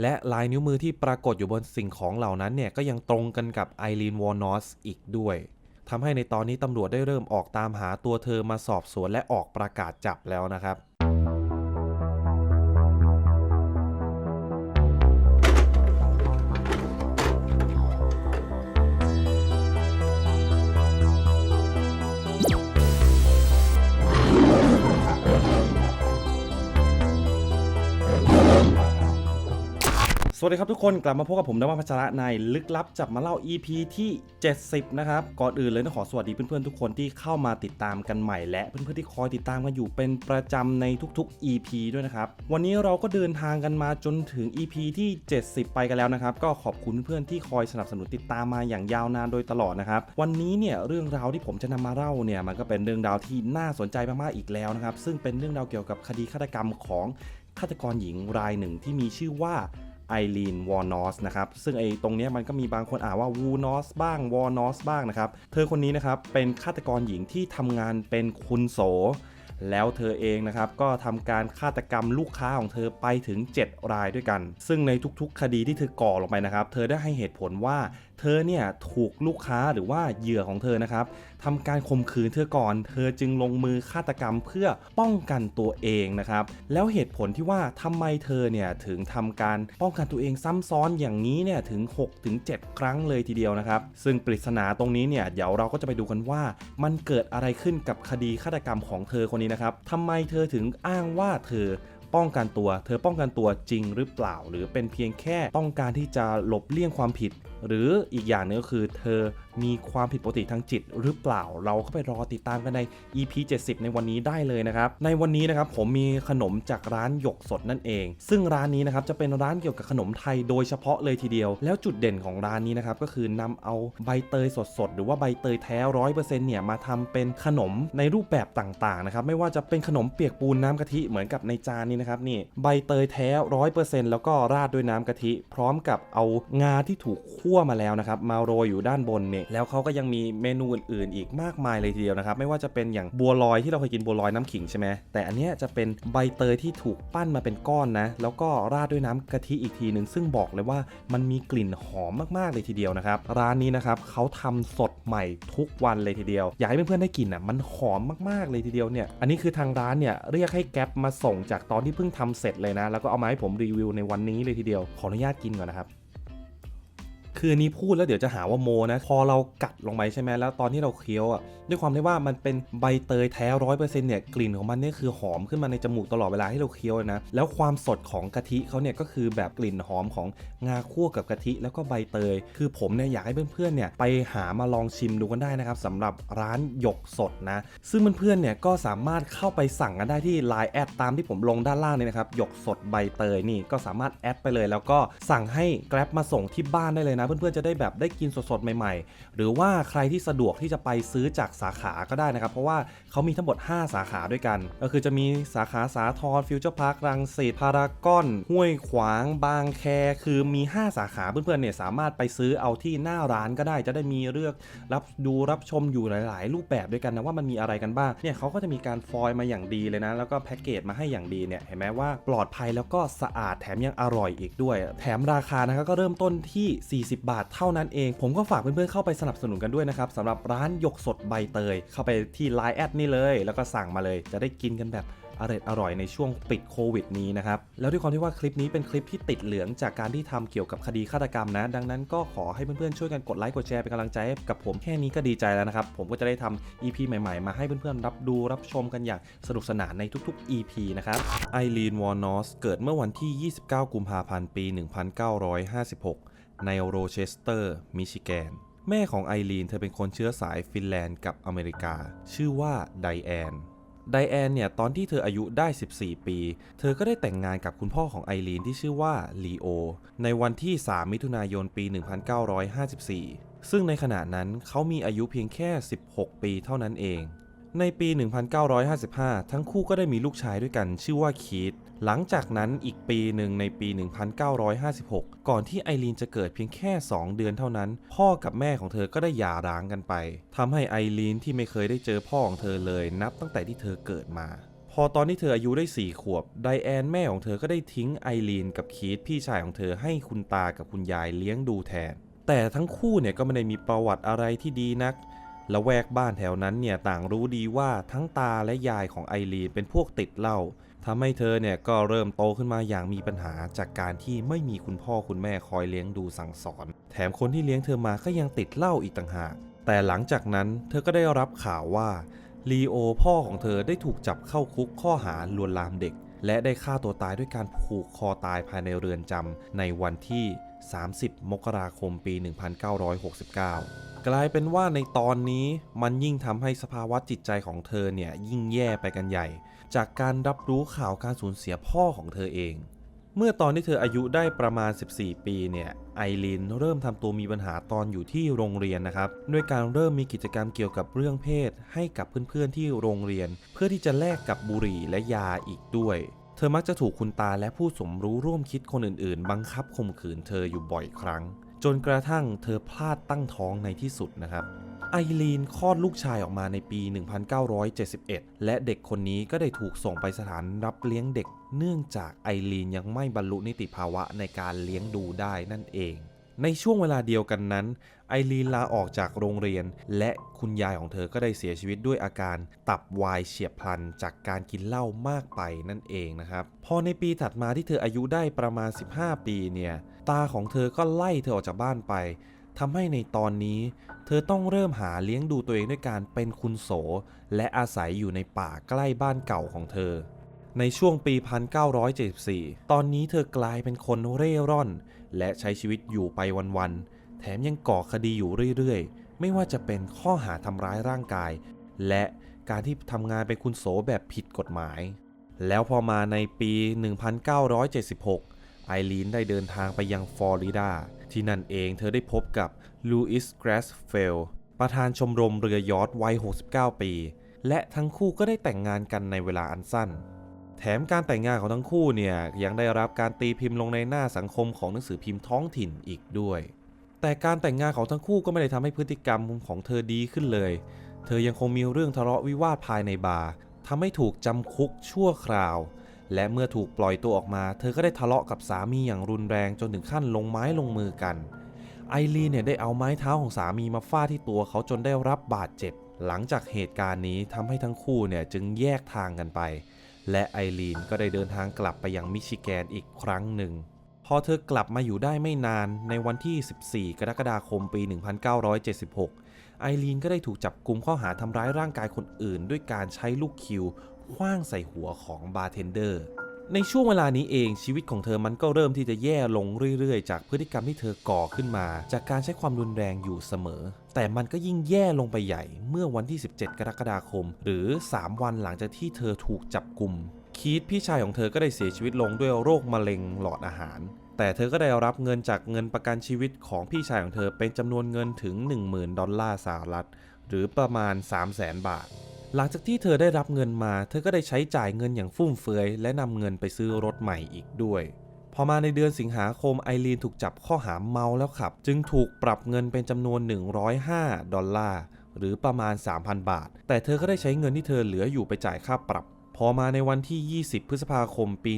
และลายนิ้วมือที่ปรากฏอยู่บนสิ่งของเหล่านั้นเนี่ยก็ยังตรงกันกับไอรีนวอร์นอสอีกด้วยทำให้ในตอนนี้ตำรวจได้เริ่มออกตามหาตัวเธอมาสอบสวนและออกประกาศจับแล้วนะครับ วัสดีครับทุกคนกลับมาพบกับผมดาวพัชระในลึกลับจับมาเล่า EP ที่ 70 นะครับ ก่อนอื่นเลยต้องขอสวัสดีเพื่อนๆทุกคนที่เข้ามาติดตามกันใหม่ และเพื่อนๆที่คอยติดตามกันอยู่เป็นประจำในทุกๆ EP ด้วยนะครับ วันนี้เราก็เดินทางกันมาจนถึง EP ที่ 70 ไปกันแล้วนะครับ ก็ขอบคุณเพื่อนๆที่คอยสนับสนุนติดตามมาอย่างยาวนานโดยตลอดนะครับวันนี้เนี่ยเรื่องราวที่ผมจะนำมาเล่าเนี่ยมันก็เป็นเรื่องราวที่น่าสนใจมากๆอีกแล้วนะครับซึ่งเป็นเรื่องราวเกี่ยวกับคดีฆาตกรรมของฆาตกรหญิงรายหนึ่งที่มีชื่อว่า ไอรีนวอร์นอสนะครับซึ่งไอตรงนี้มันก็มีบางคนอ่านว่าวูนอสบ้างวอร์นอสบ้างนะครับ เธอคนนี้นะครับเป็นฆาตกรหญิงที่ทำงานเป็นคุณโส แล้วเธอเองนะครับก็ทำการฆาตกรรมลูกค้าของเธอไปถึง 7 รายด้วยกัน ซึ่งในทุกๆ คดีที่เธอก่อลงไปนะครับ เธอได้ให้เหตุผลว่า เธอเนี่ยถูกลูกค้าหรือว่าเหยื่อของเธอนะครับทำการข่มขืนเธอก่อน เธอจึงลงมือฆาตกรรมเพื่อป้องกันตัวเองนะครับ แล้วเหตุผลที่ว่าทำไมเธอเนี่ยถึงทำการป้องกันตัวเองซ้ำซ้อนอย่างนี้เนี่ยถึง6-7ครั้งเลยทีเดียวนะครับ ซึ่งปริศนาตรงนี้เนี่ยเดี๋ยวเราก็จะไปดูกันว่า มันเกิดอะไรขึ้นกับคดีฆาตกรรมของเธอคนนี้นะครับทำไมเธอถึงอ้างว่าเธอป้องกันตัว เธอป้องกันตัวจริงหรือเปล่า หรือเป็นเพียงแค่ต้องการที่จะหลบเลี่ยงความผิด หรืออีกอย่างหนึงก็คือเธอมีความผิดปกติทางจิตหรือเปล่า เราก็ไปรอติดตามกันใน EP 70 ในวันนี้ได้เลยนะครับ ในวันนี้นะครับผมมีขนมจากร้านหยกสดนั่นเอง ซึ่งร้านนี้นะครับจะเป็นร้านเกี่ยวกับขนมไทยโดยเฉพาะเลยทีเดียว แล้วจุดเด่นของร้านนี้นะครับก็คือนำเอาใบเตยสดๆ หรือว่าใบเตยแท้ร้อยเปอร์เซ็นต์เนี่ยมาทำเป็นขนมในรูปแบบต่างๆนะครับไม่ว่าจะเป็นขนมเปียกปูนน้ำกะทิเหมือนกับในจานนี้นะครับนี่ใบเตยแท้ร้อยเปอร์เซ็นต์แล้วก็ราดด้วยน้ำกะทิ พร้อมกับเอางาที่ถูกคั่วมาแล้วนะครับมาโรยอยู่ด้านบนเนี่ยแล้วเขาก็ยังมีเมนูอื่นๆ อีกมากมายเลยทีเดียวนะครับ ไม่ว่าจะเป็นอย่างบัวลอยที่เราเคยกินบัวลอยน้ำขิงใช่ไหมแต่อันเนี้ยจะเป็นใบเตยที่ถูกปั้นมาเป็นก้อนนะ แล้วก็ราดด้วยน้ำกะทิอีกทีหนึ่งซึ่งบอกเลยว่ามันมีกลิ่นหอมมากๆเลยทีเดียวนะครับ ร้านนี้นะครับเขาทำสดใหม่ทุกวันเลยทีเดียว อยากให้เพื่อนๆได้กลิ่นอะมันหอมมากๆเลยทีเดียวเนี่ยอันนี้คือทางร้านเนี่ยเรียกให้แก๊ปมาส่งจากตอนที่เพิ่งทำเสร็จเลยนะ แล้วก็เอามาให้ผมรีวิวในวันนี้เลยทีเดียวขออนุญาตกินก่อนนะครับ คืออันนี้พูดแล้วเดี๋ยวจะหาว่าโมนะพอเรากัดลงไปใช่ไหมแล้วตอนที่เราเคี้ยวอะด้วยความที่ว่ามันเป็นใบเตยแท้ร้อยเปอร์เซ็นต์เนี่ยกลิ่นของมันเนี่ยคือหอมขึ้นมาในจมูกตลอดเวลาที่เราเคี้ยวนะแล้วความสดของกะทิเขาเนี่ยก็คือแบบกลิ่นหอมของงาคั่วกับกะทิแล้วก็ใบเตย คือผมเนี่ยอยากให้เพื่อนๆเนี่ยไปหามาลองชิมดูกันได้นะครับสำหรับร้านหยกสดนะซึ่งเพื่อนๆเนี่ยก็สามารถเข้าไปสั่งกันได้ที่ Line แอดตามที่ผมลงด้านล่างนี่นะครับหยกสดใบเตยนี่ก็สามารถแอดไปเลย แล้วก็สั่งให้ Grab มาส่งที่บ้านได้เลยนะเพื่อนๆจะได้แบบได้กินสดๆใหม่ๆ หรือว่าใครที่สะดวกที่จะไปซื้อจากสาขาก็ได้นะครับ เพราะว่าเขามีทั้งหมด 5 สาขาด้วยกัน ก็คือจะมีสาขาสาทรฟิวเจอร์พาร์ครังสิตพารากอน ห้วยขวาง บางแค คือมี 5 สาขาเพื่อนๆเนี่ยสามารถไปซื้อเอาที่หน้าร้านก็ได้จะได้มีเลือกรับดูรับชมอยู่หลาย ๆ รูปแบบด้วยกันนะว่ามันมีอะไรกันบ้างเนี่ยเขาก็จะมีการฟอยล์มาอย่างดีเลยนะ แล้วก็แพ็กเกจมาให้อย่างดีเนี่ยเห็นไหมว่าปลอดภัยแล้วก็สะอาดแถมยังอร่อยอีกด้วย แถมราคานะครับก็เริ่มต้นที่40 บาทเท่านั้นเอง ผมก็ฝากเพื่อนๆเข้าไปสนับสนุนกันด้วยนะครับสำหรับร้านหยกสดใบเตย เข้าไปที่ Line แอดนี่เลย แล้วก็สั่งมาเลย จะได้กินกันแบบอร่อยอร่อยในช่วงปิดโควิดนี้นะครับ แล้วด้วยความที่ว่าคลิปนี้เป็นคลิปที่ติดเหลืองจากการที่ทำเกี่ยวกับคดีฆาตกรรมนะ ดังนั้นก็ขอให้เพื่อนๆช่วยกันกดไลค์กดแชร์เป็นกำลังใจให้กับผมแค่นี้ก็ดีใจแล้วนะครับ ผมก็จะได้ทำ EP ใหม่ๆ มาให้เพื่อนๆรับดูรับชมกันอย่างสนุกสนานในทุกๆ EP นะครับไอรีนวอร์นอสเกิดเมื่อวันที่ 29 กุมภาพันธ์ปี 1956 ในโรเชสเตอร์ มิชิแกน แม่ของไอรีนเธอเป็นคนเชื้อสายฟินแลนด์กับอเมริกา ชื่อว่าไดแอนไดแอนเนี่ยตอนที่เธออายุได้ 14 ปี เธอก็ได้แต่งงานกับคุณพ่อของไอรีนที่ชื่อว่าลีโอ ในวันที่ 3 มิถุนายนปี 1954 ซึ่งในขณะนั้นเขามีอายุเพียงแค่ 16 ปีเท่านั้นเอง ในปี 1955 ทั้งคู่ก็ได้มีลูกชายด้วยกันชื่อว่าคีตหลังจากนั้นอีกปีหนึ่งในปี 1956 ก่อนที่ไอรีนจะเกิดเพียงแค่ 2 เดือนเท่านั้น พ่อกับแม่ของเธอก็ได้หย่าร้างกันไปทำให้ไอรีนที่ไม่เคยได้เจอพ่อของเธอเลยนับตั้งแต่ที่เธอเกิดมา พอตอนที่เธออายุได้ 4 ขวบ ไดแอนแม่ของเธอก็ได้ทิ้งไอรีนกับคีธพี่ชายของเธอให้คุณตากับคุณยายเลี้ยงดูแทน แต่ทั้งคู่เนี่ยก็ไม่ได้มีประวัติอะไรที่ดีนัก ละแวกบ้านแถวนั้นเนี่ยต่างรู้ดีว่าทั้งตาและยายของไอรีนเป็นพวกติดเหล้าทำให้เธอเนี่ยก็เริ่มโตขึ้นมาอย่างมีปัญหาจากการที่ไม่มีคุณพ่อคุณแม่คอยเลี้ยงดูสั่งสอน แถมคนที่เลี้ยงเธอมาก็ยังติดเหล้าอีกต่างหาก แต่หลังจากนั้นเธอก็ได้รับข่าวว่าลีโอพ่อของเธอได้ถูกจับเข้าคุกข้อหาลวนลามเด็ก และได้ฆ่าตัวตายด้วยการผูกคอตายภายในเรือนจำในวันที่ 30 มกราคมปี 1969 กลายเป็นว่าในตอนนี้มันยิ่งทำให้สภาวะจิตใจของเธอเนี่ยยิ่งแย่ไปกันใหญ่ จากการรับรู้ข่าวการสูญเสียพ่อของเธอเอง เมื่อตอนที่เธออายุได้ประมาณ 14 ปีเนี่ยไอรีนเริ่มทำตัวมีปัญหาตอนอยู่ที่โรงเรียนนะครับด้วยการเริ่มมีกิจกรรมเกี่ยวกับเรื่องเพศ ให้กับเพื่อนๆที่โรงเรียน เพื่อที่จะแลกกับบุหรี่และยาอีกด้วย เธอมักจะถูกคุณตาและผู้สมรู้ร่วมคิดคนอื่นๆ บังคับข่มขืนเธออยู่บ่อยครั้ง จนกระทั่งเธอพลาดตั้งท้องในที่สุดนะครับ ไอรีนคลอดลูกชายออกมาในปี 1971 และเด็กคนนี้ก็ได้ถูกส่งไปสถานรับเลี้ยงเด็ก เนื่องจากไอรีนยังไม่บรรลุนิติภาวะในการเลี้ยงดูได้นั่นเอง ในช่วงเวลาเดียวกันนั้น ไอรีนลาออกจากโรงเรียน และคุณยายของเธอก็ได้เสียชีวิตด้วยอาการตับวายเฉียบพลัน จากการกินเหล้ามากไปนั่นเองนะครับ พอในปีถัดมาที่เธออายุได้ประมาณ 15 ปีเนี่ย ตาของเธอก็ไล่เธอออกจากบ้านไปทำให้ในตอนนี้ เธอต้องเริ่มหาเลี้ยงดูตัวเองด้วยการเป็นคุณโส และอาศัยอยู่ในป่าใกล้บ้านเก่าของเธอ ในช่วงปี 1974 ตอนนี้เธอกลายเป็นคนเร่ร่อน และใช้ชีวิตอยู่ไปวันๆ แถมยังก่อคดีอยู่เรื่อยๆ ไม่ว่าจะเป็นข้อหาทำร้ายร่างกาย และการที่ทำงานเป็นคุณโสแบบผิดกฎหมาย แล้วพอมาในปี 1976 ไอรีนได้เดินทางไปยังฟลอริดา ที่นั่นเองเธอได้พบกับลูอิสแกรสเฟลประธานชมรมเรือยอทวัย 69 ปี และทั้งคู่ก็ได้แต่งงานกันในเวลาอันสั้น แถมการแต่งงานของทั้งคู่เนี่ยยังได้รับการตีพิมพ์ลงในหน้าสังคมของหนังสือพิมพ์ท้องถิ่นอีกด้วย แต่การแต่งงานของทั้งคู่ก็ไม่ได้ทำให้พฤติกรรมของเธอดีขึ้นเลย เธอยังคงมีเรื่องทะเลาะวิวาทภายในบาร์ทำให้ถูกจำคุกชั่วคราว และเมื่อถูกปล่อยตัวออกมา เธอก็ได้ทะเลาะกับสามีอย่างรุนแรงจนถึงขั้นลงไม้ลงมือกัน ไอรีนเนี่ยได้เอาไม้เท้าของสามีมาฟาดที่ตัวเขาจนได้รับบาดเจ็บ หลังจากเหตุการณ์นี้ทำให้ทั้งคู่เนี่ยจึงแยกทางกันไป และไอรีนก็ได้เดินทางกลับไปยังมิชิแกนอีกครั้งหนึ่ง พอเธอกลับมาอยู่ได้ไม่นานในวันที่ 14 กรกฎาคมปี 1976 ไอรีนก็ได้ถูกจับกุมข้อหาทำร้ายร่างกายคนอื่น ด้วยการใช้ลูกคิวคว้างใส่หัวของบาร์เทนเดอร์ ในช่วงเวลานี้เองชีวิตของเธอมันก็เริ่มที่จะแย่ลงเรื่อยๆ จากพฤติกรรมที่เธอก่อขึ้นมา จากการใช้ความรุนแรงอยู่เสมอ แต่มันก็ยิ่งแย่ลงไปใหญ่เมื่อวันที่ 17 กรกฎาคม หรือ 3 วันหลังจากที่เธอถูกจับกลุ่มคีธพี่ชายของเธอก็ได้เสียชีวิตลงด้วยโรคมะเร็งหลอดอาหาร แต่เธอก็ได้รับเงินจากเงินประกันชีวิตของพี่ชายของเธอเป็นจำนวนเงินถึง 10,000 ดอลลาร์สหรัฐ หรือประมาณ 300,000 บาท หลังจากที่เธอได้รับเงินมา เธอก็ได้ใช้จ่ายเงินอย่างฟุ่มเฟือยและนำเงินไปซื้อรถใหม่อีกด้วย พอมาในเดือนสิงหาคมไอรีนถูกจับข้อหาเมาแล้วขับ จึงถูกปรับเงินเป็นจำนวน 105 ดอลลาร์หรือประมาณ 3,000 บาท แต่เธอก็ได้ใช้เงินที่เธอเหลืออยู่ไปจ่ายค่าปรับ พอมาในวันที่ 20 พฤษภาคม ปี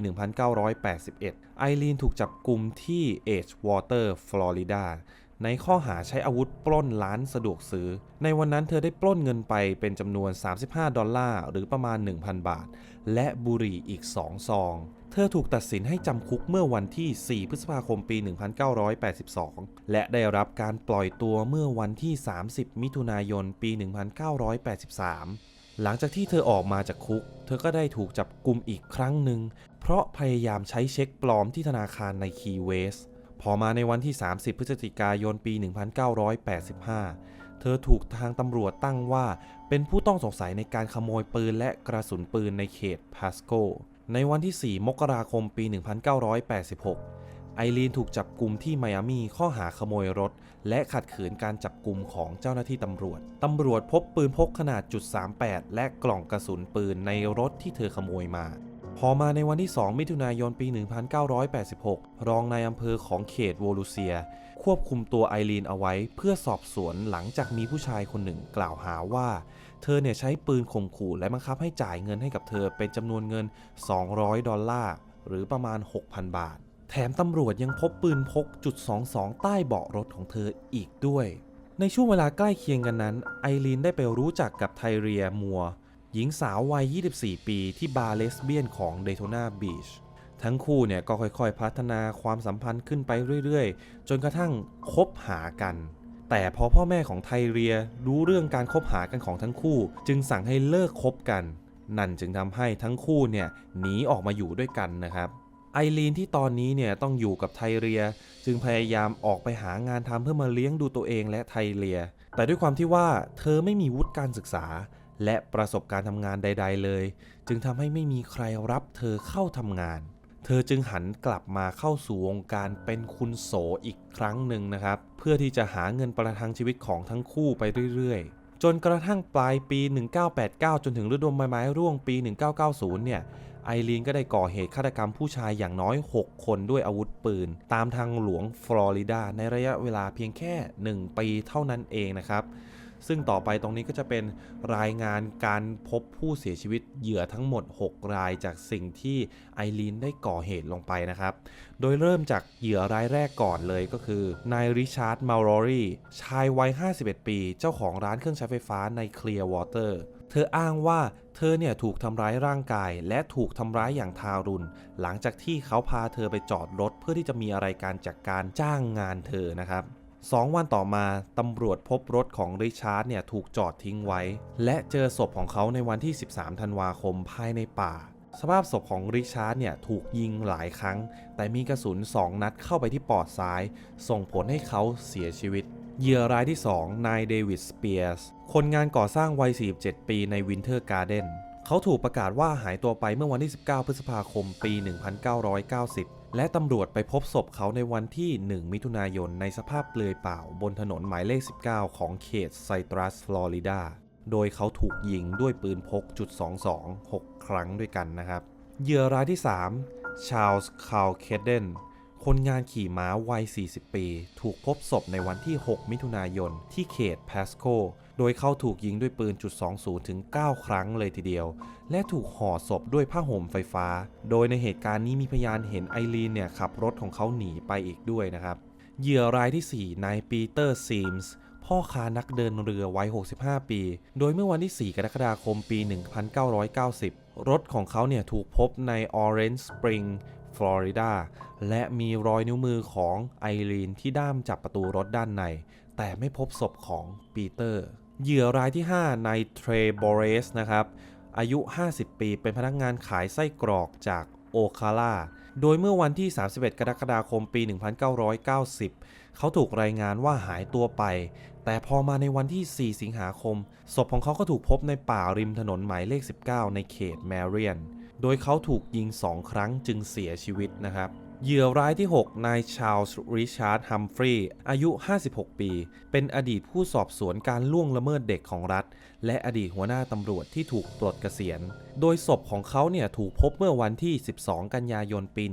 1981 ไอรีนถูกจับกลุ่มที่เอชวอเตอร์ ฟลอริดา ในข้อหาใช้อาวุธปล้นร้านสะดวกซื้อ ในวันนั้นเธอได้ปล้นเงินไปเป็นจำนวน 35 ดอลลาร์หรือประมาณ 1,000 บาท และบุหรี่อีก 2 ซอง เธอถูกตัดสินให้จำคุกเมื่อวันที่ 4 พฤษภาคมปี 1982 และได้รับการปล่อยตัวเมื่อวันที่ 30 มิถุนายนปี 1983หลังจากที่เธอออกมาจากคุก เธอก็ได้ถูกจับกลุ่มอีกครั้งหนึ่ง เพราะพยายามใช้เช็คปลอมที่ธนาคารในคีเวส พอมาในวันที่ 30 พฤศจิกายนปี 1985 เธอถูกทางตำรวจตั้งว่า เป็นผู้ต้องสงสัยในการขโมยปืนและกระสุนปืนในเขตพาสโก ในวันที่ 4 มกราคมปี 1986 ไอรีนถูกจับกลุ่มที่ไมอามีข้อหาขโมยรถ และขัดขืนการจับกลุ่มของเจ้าหน้าที่ตำรวจ ตำรวจพบปืนพกขนาดจุด38 และกล่องกระสุนปืนในรถที่เธอขโมยมา พอมาในวันที่ 2 มิถุนายนปี 1986 รองนายอำเภอของเขตโวลูเซีย ควบคุมตัวไอรีนเอาไว้เพื่อสอบสวนหลังจากมีผู้ชายคนหนึ่งกล่าวหาว่า เธอเนี่ยใช้ปืนข่มขู่และบังคับให้จ่ายเงินให้กับเธอเป็นจำนวนเงิน 200 ดอลลาร์หรือประมาณ 6,000 บาท แถมตำรวจยังพบปืนพกจุด22 ใต้เบาะรถของเธออีกด้วย ในช่วงเวลาใกล้เคียงกันนั้น ไอรีนได้ไปรู้จักกับไทเรียมัว หญิงสาววัย 24 ปีที่บาร์เลสเบียนของเดโทนาบีชทั้งคู่เนี่ยก็ค่อยๆ พัฒนาความสัมพันธ์ขึ้นไปเรื่อยๆ จนกระทั่งคบหากัน แต่พอพ่อแม่ของไทเรียรู้เรื่องการคบหากันของทั้งคู่ จึงสั่งให้เลิกคบกัน นั่นจึงทำให้ทั้งคู่เนี่ยหนีออกมาอยู่ด้วยกันนะครับไอรีนที่ตอนนี้เนี่ยต้องอยู่กับไทเรีย จึงพยายามออกไปหางานทำเพื่อมาเลี้ยงดูตัวเองและไทเรีย แต่ด้วยความที่ว่าเธอไม่มีวุฒิการศึกษา และประสบการณ์ทำงานใด ๆ เลย จึงทำให้ไม่มีใครรับเธอเข้าทำงาน เธอจึงหันกลับมาเข้าสู่วงการเป็นคุณโสอีกครั้งหนึ่งนะครับ เพื่อที่จะหาเงินประทังชีวิตของทั้งคู่ไปเรื่อยๆ จนกระทั่งปลายปี 1989 จนถึงฤดูใบไม้ร่วงปี 1990 เนี่ยไอรีนก็ได้ก่อเหตุฆาตกรรมผู้ชายอย่างน้อย 6 คนด้วยอาวุธปืน ตามทางหลวงฟลอริดาในระยะเวลาเพียงแค่ 1 ปีเท่านั้นเองนะครับ ซึ่งต่อไปตรงนี้ก็จะเป็นรายงานการพบผู้เสียชีวิตเหยื่อทั้งหมด 6 รายจากสิ่งที่ไอรีนได้ก่อเหตุลงไปนะครับ โดยเริ่มจากเหยื่อรายแรกก่อนเลยก็คือนายริชาร์ดมาลอรีชายวัย 51 ปี เจ้าของร้านเครื่องใช้ไฟฟ้าในเคลียร์วอเตอร์เธออ้างว่าเธอเนี่ยถูกทำร้ายร่างกาย และถูกทำร้ายอย่างทารุณ หลังจากที่เขาพาเธอไปจอดรถเพื่อที่จะมีอะไรการจากการจ้างงานเธอนะครับ สองวันต่อมาตำรวจพบรถของริชาร์ดเนี่ยถูกจอดทิ้งไว้ และเจอศพของเขาในวันที่ 13 ธันวาคมภายในป่า สภาพศพของริชาร์ดเนี่ยถูกยิงหลายครั้ง แต่มีกระสุน 2 นัดเข้าไปที่ปอดซ้าย ส่งผลให้เขาเสียชีวิต เหยื่อรายที่ 2 นายเดวิดสเปียร์ส คนงานก่อสร้างวัย 47 ปีในวินเทอร์การ์เดน เขาถูกประกาศว่าหายตัวไปเมื่อวันที่ 19 พฤษภาคม ปี 1990 และตำรวจไปพบศพเขาในวันที่ 1 มิถุนายนในสภาพเปลือยเปล่า บนถนนหมายเลข 19 ของเขตไซตรัสฟลอริดา โดยเขาถูกยิงด้วยปืนพกจุด22 6 ครั้งด้วยกันนะครับ เหยื่อรายที่ 3 ชาลส์คาลเคเดนคนงานขี่ม้าวัย 40 ปี ถูกพบศพในวันที่ 6 มิถุนายนที่เขตพาสโก โดยเขาถูกยิงด้วยปืนจุด20ถึง9ครั้งเลยทีเดียว และถูกห่อศพด้วยผ้าห่มไฟฟ้า โดยในเหตุการณ์นี้มีพยานเห็นไอรีนเนี่ยขับรถของเขาหนีไปอีกด้วยนะครับ เหยื่อรายที่ 4 นายปีเตอร์ซีมส์พ่อค้านักเดินเรือวัย 65 ปี โดยเมื่อวันที่ 4 กรกฎาคมปี 1990 รถของเขาเนี่ยถูกพบใน Orange Spring ฟลอริดา และมีรอยนิ้วมือของไอรีนที่ด้ามจับประตูรถด้านใน แต่ไม่พบศพของปีเตอร์ เหยื่อรายที่ 5 ในเทรบอเรสนะครับ อายุ 50 ปี เป็นพนักงานขายไส้กรอกจากโอคาล่า โดยเมื่อวันที่ 31 กรกฎาคมปี 1990 เขาถูกรายงานว่าหายตัวไป แต่พอมาในวันที่ 4 สิงหาคม ศพของเขาก็ถูกพบในป่าริมถนนหมายเลข 19 ในเขตแมเรียน โดยเขาถูกยิง2ครั้งจึงเสียชีวิตนะครับ เหยื่อรายที่ 6 นายชาลส์ริชาร์ดฮัมฟรีย์อายุ 56 ปี เป็นอดีตผู้สอบสวนการล่วงละเมิดเด็กของรัฐ และอดีตหัวหน้าตำรวจที่ถูกปลดเกษียณ โดยศพของเขาเนี่ยถูกพบเมื่อวันที่ 12 กันยายนปี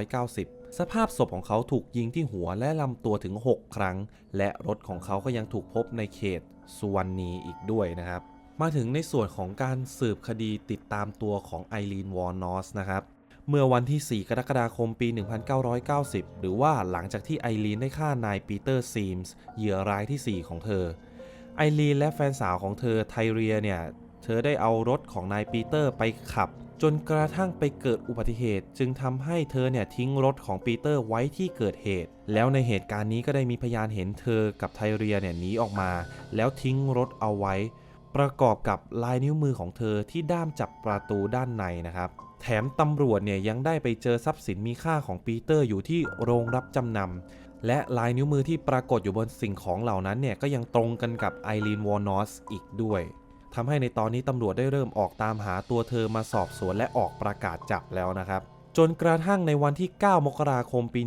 1990 สภาพศพของเขาถูกยิงที่หัวและลำตัวถึง 6 ครั้ง และรถของเขาก็ยังถูกพบในเขตสุวรรณีอีกด้วยนะครับมาถึงในส่วนของการสืบคดีติดตามตัวของไอรีนวอร์นอสนะครับ เมื่อวันที่ 4 กรกฎาคมปี 1990 หรือว่าหลังจากที่ไอรีนได้ฆ่านายปีเตอร์ซีมส์เหยื่อรายที่ 4 ของเธอ ไอรีนและแฟนสาวของเธอไทเรียเนี่ย เธอได้เอารถของนายปีเตอร์ไปขับ จนกระทั่งไปเกิดอุบัติเหตุ จึงทำให้เธอเนี่ยทิ้งรถของปีเตอร์ไว้ที่เกิดเหตุ แล้วในเหตุการณ์นี้ก็ได้มีพยานเห็นเธอกับไทเรียเนี่ยหนีออกมา แล้วทิ้งรถเอาไว้ ประกอบกับลายนิ้วมือของเธอที่ด้ามจับประตูด้านในนะครับ แถมตำรวจเนี่ยยังได้ไปเจอทรัพย์สินมีค่าของปีเตอร์อยู่ที่โรงรับจำนำและลายนิ้วมือที่ปรากฏอยู่บนสิ่งของเหล่านั้นเนี่ยก็ยังตรงกันกับไอรีนวอร์นอสอีกด้วยทำให้ในตอนนี้ตำรวจได้เริ่มออกตามหาตัวเธอมาสอบสวนและออกประกาศจับแล้วนะครับ จนกระทั่งในวันที่ 9 มกราคมปี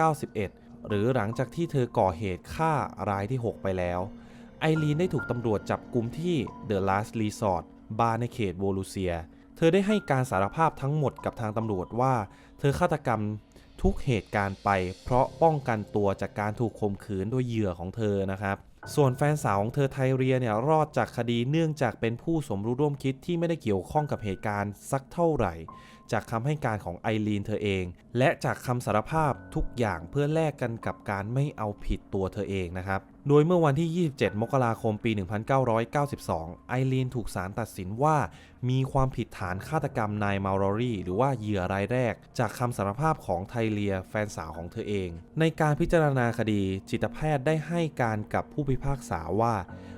1991 หรือหลังจากที่เธอก่อเหตุฆ่ารายที่ 6 ไปแล้ว ไอรีนได้ถูกตำรวจจับกลุมที่ The Last Resort บาร์ในเขตโวลูเซีย เธอได้ให้การสารภาพทั้งหมดกับทางตำรวจว่า เธอฆาตกรรมทุกเหตุการณ์ไป เพราะป้องกันตัวจากการถูกข่มขืนโดยเหยื่อของเธอนะครับ ส่วนแฟนสาวของเธอไทเรียเนี่ยรอดจากคดีเนื่องจากเป็นผู้สมรู้ร่วมคิดที่ไม่ได้เกี่ยวข้องกับเหตุการณ์สักเท่าไหร่ จากคำให้การของไอรีนเธอเอง และจากคำสารภาพทุกอย่างเพื่อแลกกันกับการไม่เอาผิดตัวเธอเองนะครับ โดยเมื่อวันที่ 27 มกราคมปี 1992 ไอรีนถูกศาลตัดสินว่า มีความผิดฐานฆาตกรรมนายมาลอรี่ หรือว่าเหยื่อรายแรก จากคำสารภาพของไทเลียแฟนสาวของเธอเอง ในการพิจารณาคดีจิตแพทย์ได้ให้การกับผู้พิพากษาว่า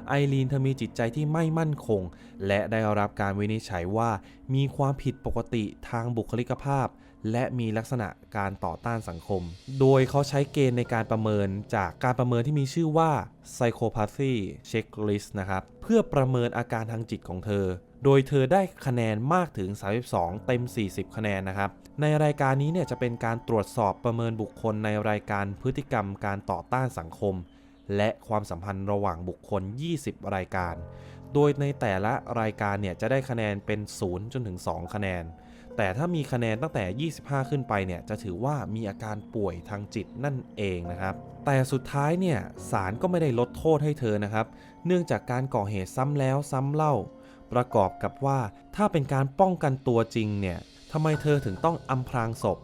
ไอรีนเธอมีจิตใจที่ไม่มั่นคง และได้รับการวินิจฉัยว่ามีความผิดปกติทางบุคลิกภาพ และมีลักษณะการต่อต้านสังคม โดยเขาใช้เกณฑ์ในการประเมินจากการประเมินที่มีชื่อว่า Psychopathy Checklist นะครับ เพื่อประเมินอาการทางจิตของเธอ โดยเธอได้คะแนนมากถึง 32 เต็ม 40 คะแนนนะครับ ในรายการนี้เนี่ยจะเป็นการตรวจสอบประเมินบุคคลในรายการพฤติกรรมการต่อต้านสังคม และความสัมพันธ์ระหว่างบุคคล 20 รายการ โดยในแต่ละรายการเนี่ยจะได้คะแนนเป็น 0 จนถึง 2 คะแนน แต่ถ้ามีคะแนนตั้งแต่ 25 ขึ้นไปเนี่ยจะถือว่ามีอาการป่วยทางจิตนั่นเองนะครับ แต่สุดท้ายเนี่ยศาลก็ไม่ได้ลดโทษให้เธอนะครับ เนื่องจากการก่อเหตุซ้ำแล้วซ้ำเล่า ประกอบกับว่าถ้าเป็นการป้องกันตัวจริงเนี่ยทำไมเธอถึงต้องอำพรางศพ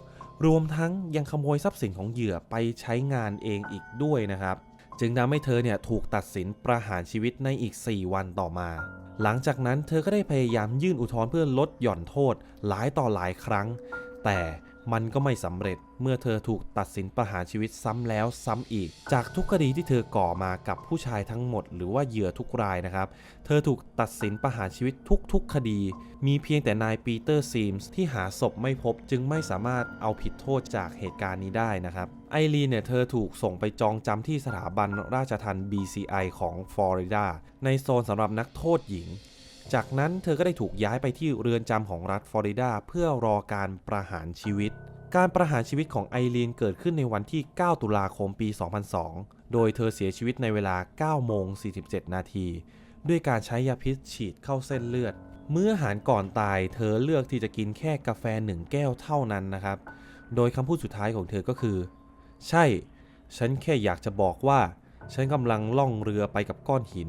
รวมทั้งยังขโมยทรัพย์สินของเหยื่อไปใช้งานเองอีกด้วยนะครับ จึงทำให้เธอเนี่ยถูกตัดสินประหารชีวิตในอีก 4 วันต่อมา หลังจากนั้นเธอก็ได้พยายามยื่นอุทธรณ์เพื่อลดหย่อนโทษหลายต่อหลายครั้ง แต่ มันก็ไม่สำเร็จเมื่อเธอถูกตัดสินประหารชีวิตซ้ำแล้วซ้ำอีก จากทุกคดีที่เธอก่อมากับผู้ชายทั้งหมด หรือว่าเหยื่อทุกรายนะครับ เธอถูกตัดสินประหารชีวิตทุกๆ คดี มีเพียงแต่นายปีเตอร์ซีมส์ที่หาศพไม่พบจึงไม่สามารถเอาผิดโทษจากเหตุการณ์นี้ได้นะครับไอรีนเนี่ยเธอถูกส่งไปจองจำที่สถาบันราชทัณฑ์ BCI ของฟลอริดาในโซนสำหรับนักโทษหญิง จากนั้นเธอก็ได้ถูกย้ายไปที่เรือนจำของรัฐฟลอริดาเพื่อรอการประหารชีวิต การประหารชีวิตของไอรีนเกิดขึ้นในวันที่ 9 ตุลาคมปี 2002 โดยเธอเสียชีวิตในเวลา 9 โมง 47 นาที ด้วยการใช้ยาพิษฉีดเข้าเส้นเลือด เมื่ออาหารก่อนตายเธอเลือกที่จะกินแค่กาแฟหนึ่งแก้วเท่านั้นนะครับ โดยคำพูดสุดท้ายของเธอก็คือ ใช่ ฉันแค่อยากจะบอกว่า ฉันกำลังล่องเรือไปกับก้อนหิน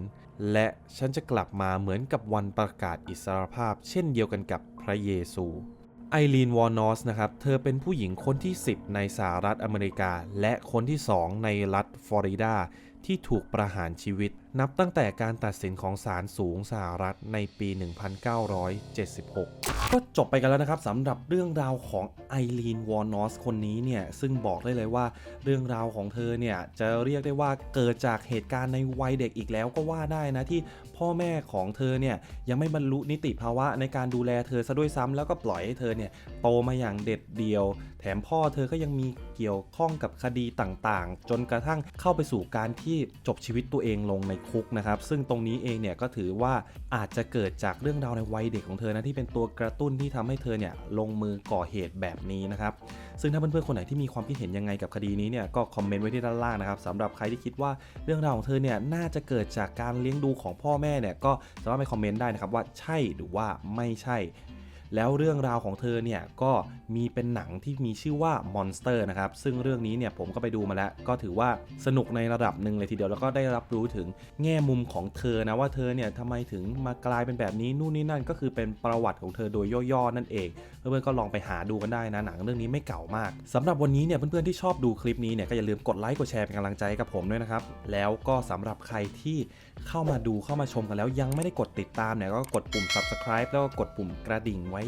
และฉันจะกลับมาเหมือนกับวันประกาศอิสรภาพ เช่นเดียวกันกับพระเยซูไอรีนวอร์นอสนะครับ เธอเป็นผู้หญิงคนที่ 10 ในสหรัฐอเมริกา และคนที่ 2 ในรัฐฟลอริดา ที่ถูกประหารชีวิต นับตั้งแต่การตัดสินของศาลสูงสหรัฐในปี 1976 ก็จบไปกันแล้วนะครับสำหรับเรื่องราวของไอรีนวอร์นอสคนนี้เนี่ย ซึ่งบอกได้เลยว่าเรื่องราวของเธอเนี่ย จะเรียกได้ว่าเกิดจากเหตุการณ์ในวัยเด็กอีกแล้วก็ว่าได้นะที่พ่อแม่ของเธอเนี่ย ยังไม่บรรลุนิติภาวะในการดูแลเธอซะด้วยซ้ำแล้วก็ปล่อยให้เธอเนี่ยโตมาอย่างเด็ดเดี่ยว แถมพ่อเธอก็ยังมี เกี่ยวข้องกับคดีต่างๆ จนกระทั่งเข้าไปสู่การที่จบชีวิตตัวเองลงในคุกนะครับ ซึ่งตรงนี้เองเนี่ยก็ถือว่าอาจจะเกิดจากเรื่องราวในวัยเด็กของเธอนะที่เป็นตัวกระตุ้นที่ทำให้เธอเนี่ยลงมือก่อเหตุแบบนี้นะครับซึ่งถ้าเพื่อนๆคนไหนที่มีความคิดเห็นยังไงกับคดีนี้เนี่ยก็คอมเมนต์ไว้ที่ด้านล่างนะครับสำหรับใครที่คิดว่าเรื่องราวของเธอเนี่ยน่าจะเกิดจากการเลี้ยงดูของพ่อแม่เนี่ยก็สามารถไปคอมเมนต์ได้นะครับว่าใช่หรือว่าไม่ใช่ แล้วเรื่องราวของเธอเนี่ยก็มีเป็นหนังที่มีชื่อว่า Monster นะครับ ซึ่งเรื่องนี้เนี่ยผมก็ไปดูมาแล้ว ก็ถือว่าสนุกในระดับหนึ่งเลยทีเดียวแล้วก็ได้รับรู้ถึงแง่มุมของเธอนะว่าเธอเนี่ยทำไมถึงมากลายเป็นแบบนี้นู่นนี่นั่นก็คือเป็นประวัติของเธอโดยย่อๆนั่นเอง เพื่อนๆก็ลองไปหาดูกันได้นะหนังเรื่องนี้ไม่เก่ามากสำหรับวันนี้เนี่ยเพื่อนๆที่ชอบดูคลิปนี้เนี่ยก็อย่าลืมกดไลค์กดแชร์เป็นกำลังใจให้กับผมด้วยนะครับแล้วก็สำหรับใครที่เข้ามาดูเข้ามาชมกันแล้วยังไม่ได้กดติดตามเนี่ยก็กดปุ่ม subscribe แล้วก็กดปุ่มกระดิ่งไว้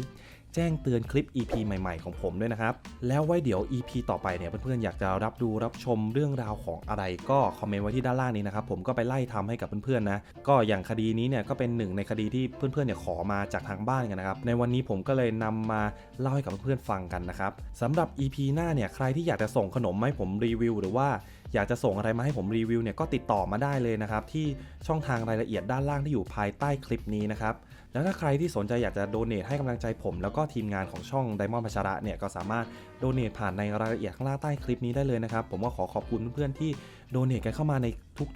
แจ้งเตือนคลิป EP ใหม่ ๆ ของผมด้วยนะครับ แล้วไว้เดี๋ยว EP ต่อไปเนี่ยเพื่อนๆอยากจะรับดูรับชมเรื่องราวของอะไรก็คอมเมนต์ไว้ที่ด้านล่างนี้นะครับผมก็ไปไล่ทำให้กับเพื่อนๆนะก็อย่างคดีนี้เนี่ยก็เป็นหนึ่งในคดีที่เพื่อนๆเนี่ยขอมาจากทางบ้านกันนะครับในวันนี้ผมก็เลยนำมาเล่าให้กับเพื่อนๆฟังกันนะครับสำหรับ EP หน้าเนี่ยใครที่อยากจะส่งขนมมาให้ผมรีวิว หรือว่าอยากจะส่งอะไรมาให้ผมรีวิวเนี่ยก็ติดต่อมาได้เลยนะครับที่ช่องทางรายละเอียดด้านล่างที่อยู่ภายใต้คลิปนี้นะครับ แล้วถ้าใครที่สนใจอยากจะโดเนทให้กำลังใจผม แล้วก็ทีมงานของช่อง Diamond พัชระเนี่ยก็สามารถโดเนทผ่านในรายละเอียดข้างล่างใต้คลิปนี้ได้เลยนะครับ ผมก็ขอขอบคุณเพื่อนๆที่โดเนทกันเข้ามาใน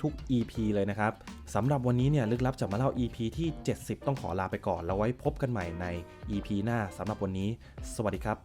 ทุกๆ EP เลยนะครับสำหรับวันนี้เนี่ยลึกลับจะมาเล่า EP ที่ 70 ต้องขอลาไปก่อน แล้วไว้พบกันใหม่ใน EP หน้าสำหรับวันนี้ สวัสดีครับ